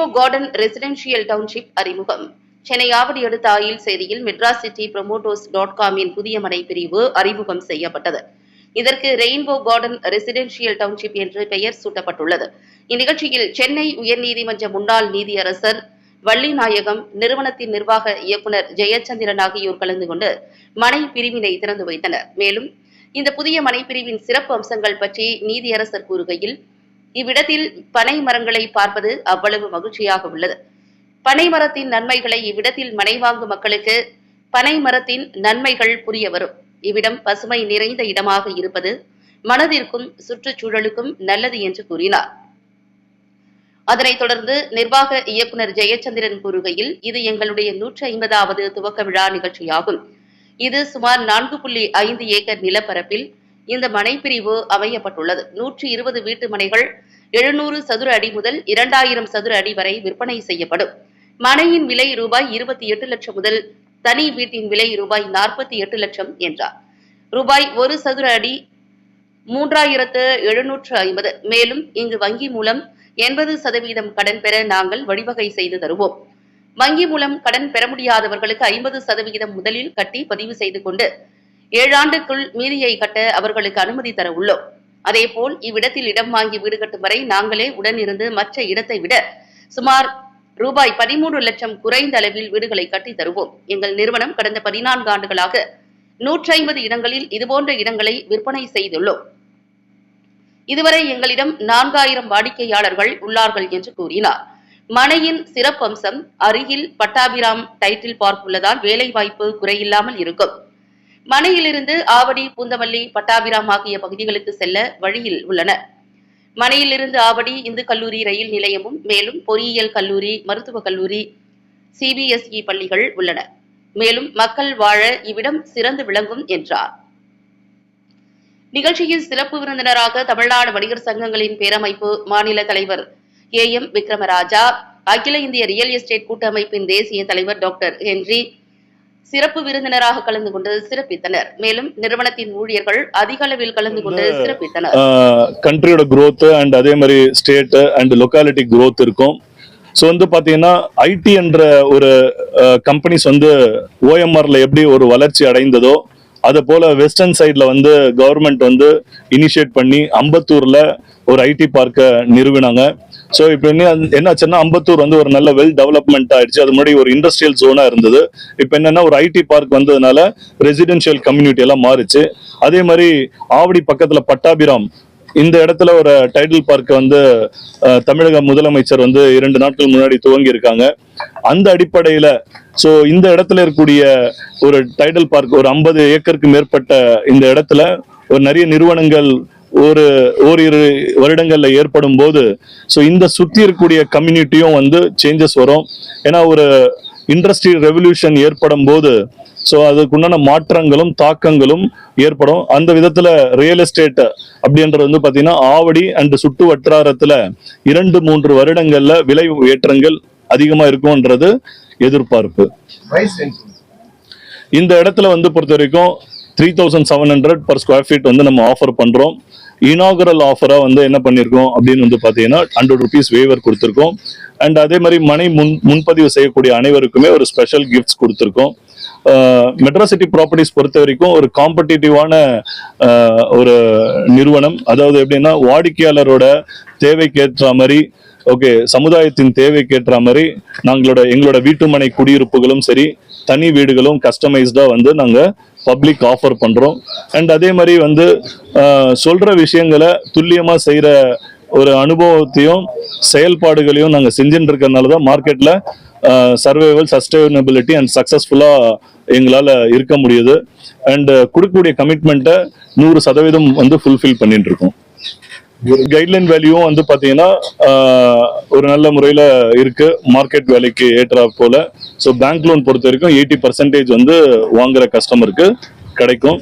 Rainbow garden residential township அறிமுகம். சென்னை ஆவடி அடுத்த ஆயில் செய்தியில் மெட்ராஸ் சிட்டி ப்ரொமோட்டோஸ் டாட் காமின் புதிய மனை பிரிவு அறிமுகம் செய்யப்பட்டது. இதற்கு ரெயின்போ கார்டன் ரெசிடென்ஷியல் டவுன்ஷிப் என்று பெயர் சூட்டப்பட்டுள்ளது. இந்நிகழ்ச்சியில் சென்னை உயர்நீதிமன்ற முன்னாள் நீதியரசர் வள்ளிநாயகம் நிறுவனத்தின் நிர்வாக இயக்குநர் ஜெயச்சந்திரன் ஆகியோர் கலந்து கொண்டு மனை பிரிவினை திறந்து வைத்தனர். மேலும் இந்த புதிய மனை பிரிவின் சிறப்பு அம்சங்கள் பற்றி நீதியரசர் கூறுகையில் இவ்விடத்தில் பனை மரங்களை பார்ப்பது அவ்வளவு மகிழ்ச்சியாக உள்ளது. பனை மரத்தின் நன்மைகளை இவ்விடத்தில் மனைவாங்கும் மக்களுக்கு பனை மரத்தின் நன்மைகள் புரிய வரும். இவ்விடம் பசுமை நிறைந்த இடமாக இருப்பது மனதிற்கும் சுற்றுச்சூழலுக்கும் நல்லது என்று கூறினார். அதனைத் தொடர்ந்து நிர்வாக இயக்குனர் ஜெயச்சந்திரன் கூறுகையில் இது எங்களுடைய நூற்றி ஐம்பதாவது துவக்க விழா நிகழ்ச்சியாகும். இது சுமார் நான்கு புள்ளி ஐந்து ஏக்கர் நிலப்பரப்பில் இந்த மனைப்பிரிவு அமையப்பட்டுள்ளது. நூற்றி இருபது வீட்டு மனைகள் எழுநூறு சதுர அடி முதல் இரண்டாயிரம் சதுர அடி வரை விற்பனை செய்யப்படும். மனையின் விலை ரூபாய் இருபத்தி எட்டு லட்சம் முதல் தனி வீட்டின் விலை ரூபாய் நாற்பத்தி எட்டு லட்சம் என்றார். ரூபாய் ஒரு சதுர அடி மூன்றாயிரத்து எழுநூற்று ஐம்பது. மேலும் இங்கு வங்கி மூலம் எண்பது சதவீதம் கடன் பெற நாங்கள் வழிவகை செய்து தருவோம். வங்கி மூலம் கடன் பெற முடியாதவர்களுக்கு ஐம்பது சதவிகிதம் முதலில் கட்டி பதிவு செய்து கொண்டு ஏழாண்டுக்குள் மீதியை கட்ட அவர்களுக்கு அனுமதி தர உள்ளோம். அதேபோல் இவ்விடத்தில் இடம் வாங்கி வீடு கட்டும் வரை நாங்களே உடனிருந்து மற்ற இடத்தை விட சுமார் ரூபாய் பதிமூன்று லட்சம் குறைந்த அளவில் வீடுகளை கட்டி தருவோம். எங்கள் நிறுவனம் கடந்த பதினான்கு ஆண்டுகளாக நூற்றி ஐம்பது இடங்களில் இதுபோன்ற இடங்களை விற்பனை செய்துள்ளோம். இதுவரை எங்களிடம் நான்காயிரம் வாடிக்கையாளர்கள் உள்ளார்கள் என்று கூறினார். மனையின் சிறப்பம்சம் அருகில் பட்டாபிராம் டைட்டில் பார்க் உள்ளதால் வேலைவாய்ப்பு குறையில்லாமல் இருக்கும். மனையிலிருந்து ஆவடி பூந்தமல்லி பட்டாபிராம் ஆகிய பகுதிகளுக்கு செல்ல வழியில் உள்ளன. மனையிலிருந்து ஆவடி இந்து கல்லூரி ரயில் நிலையமும் மேலும் பொறியியல் கல்லூரி மருத்துவக் கல்லூரி சிபிஎஸ்இ பள்ளிகள் உள்ளன. மேலும் மக்கள் வாழ இவ்விடம் சிறந்து விளங்கும் என்றார். நிகழ்ச்சியில் சிறப்பு விருந்தினராக தமிழ்நாடு வணிகர் சங்கங்களின் பேரமைப்பு மாநில தலைவர் ஏ எம் விக்ரமராஜா அகில இந்திய ரியல் எஸ்டேட் கூட்டமைப்பின் தேசிய தலைவர் டாக்டர் ஹென்றி சிறப்பு விருந்தினராக கலந்து கொண்டு சிறப்பித்தனர். மேலும் நிறுவனத்தின் ஊழியர்கள் அதிக அளவில் கலந்து கொண்டு சிறப்பித்தனர். கண்ட்ரியோட growth அண்ட் அதே மாதிரி ஸ்டேட் அண்ட் லொக்காலிட்டி growth இருக்கும். ஸோ வந்து பார்த்தீங்கன்னா ஐடி என்ற ஒரு கம்பெனிஸ் வந்து ஓஎம்ஆர்ல எப்படி ஒரு வளர்ச்சி அடைந்ததோ அதை போல வெஸ்டர்ன் சைட்ல வந்து கவர்மெண்ட் வந்து இனிஷியேட் பண்ணி அம்பத்தூர்ல ஒரு ஐடி பார்க்கை நிறுவினாங்க. ஸோ இப்போ என்ன என்னாச்சுன்னா அம்பத்தூர் வந்து ஒரு நல்ல வெல் டெவலப்மெண்ட் ஆயிடுச்சு. அது முன்னாடி ஒரு இண்டஸ்ட்ரியல் ஜோனா இருந்தது. இப்போ என்னன்னா ஒரு ஐடி பார்க் வந்ததுனால ரெசிடென்ஷியல் கம்யூனிட்டி எல்லாம் மாறுச்சு. அதே மாதிரி ஆவடி பக்கத்துல பட்டாபிராம் இந்த இடத்துல ஒரு டைட்டில் பார்க் வந்து தமிழக முதலமைச்சர் வந்து இரண்டு நாட்கள் முன்னாடி துவங்கி இருக்காங்க அந்த அடிப்படையில சோ இந்த இடத்துல இருக்கக்கூடிய ஒரு டைடல் பார்க் ஒரு ஐம்பது ஏக்கருக்கு மேற்பட்ட இந்த இடத்துல ஒரு நிறைய நிறுவனங்கள் ஒரு ஓரிரு வருடங்கள்ல ஏற்படும் போது ஸோ இந்த சுத்தி இருக்கக்கூடிய கம்யூனிட்டியும் வந்து சேஞ்சஸ் வரும். ஏன்னா ஒரு இண்டஸ்ட்ரி ரெவல்யூஷன் ஏற்படும் போது ஸோ அதுக்குண்டான மாற்றங்களும் தாக்கங்களும் ஏற்படும். அந்த விதத்துல ரியல் எஸ்டேட் அப்படின்றது வந்து பாத்தீங்கன்னா ஆவடி அண்ட் சுட்டு வட்டாரத்துல இரண்டு மூன்று வருடங்கள்ல விலை ஏற்றங்கள் அதிகமா இருக்கும்ன்றது எதிர்பார்ப்பு. இந்த இடத்துல வந்து பொறுத்த வரைக்கும் three thousand seven hundred per square feet வந்து நம்ம ஆஃபர் பண்ணுறோம் இனாகரல் ஆஃபராக வந்து என்ன பண்ணியிருக்கோம் அப்படின்னு வந்து பார்த்தீங்கன்னா ஹண்ட்ரட் ருபீஸ் வேவர் கொடுத்துருக்கோம். அண்ட் அதே மாதிரி மனை முன் முன்பதிவு செய்யக்கூடிய அனைவருக்குமே ஒரு ஸ்பெஷல் கிஃப்ட்ஸ் கொடுத்துருக்கோம். மெட்ராசிட்டி ப்ராப்பர்ட்டிஸ் பொறுத்த வரைக்கும் ஒரு காம்படிட்டிவான ஒரு நிறுவனம். அதாவது எப்படின்னா வாடிக்கையாளரோட தேவைக்கேற்ற மாதிரி ஓகே சமுதாயத்தின் தேவைக்கேற்ற மாதிரி நாங்களோட எங்களோட வீட்டுமனை குடியிருப்புகளும் சரி தனி வீடுகளும் கஸ்டமைஸ்டா வந்து நாங்க பப்ளிக் ஆஃபர் பண்றோம். அண்ட் அதே மாதிரி வந்து சொல்ற விஷயங்களை துல்லியமா செய்யற ஒரு அனுபவத்தையும் செயல்பாடுகளையும் நாங்கள் செஞ்சுட்டு இருக்கிறதுனால தான் மார்க்கெட்ல சர்வைவல் சஸ்டைனபிலிட்டி அண்ட் சக்சஸ்ஃபுல்லா எங்களால் இருக்க முடியுது. அண்ட் கொடுக்கக்கூடிய கமிட்மெண்ட்டை நூறு சதவீதம் வந்து ஃபுல்ஃபில் பண்ணிட்டு இருக்கோம் கைட்லைன் வேல்யூவும் வந்து பாத்தீங்கன்னா ஒரு நல்ல முறையில இருக்கு. மார்க்கெட் வேலைக்கு ஏற்றா போல. ஸோ பேங்க் லோன் பொறுத்த வரைக்கும் எயிட்டி பர்சன்டேஜ் வந்து வாங்குற கஸ்டமருக்கு கிடைக்கும்.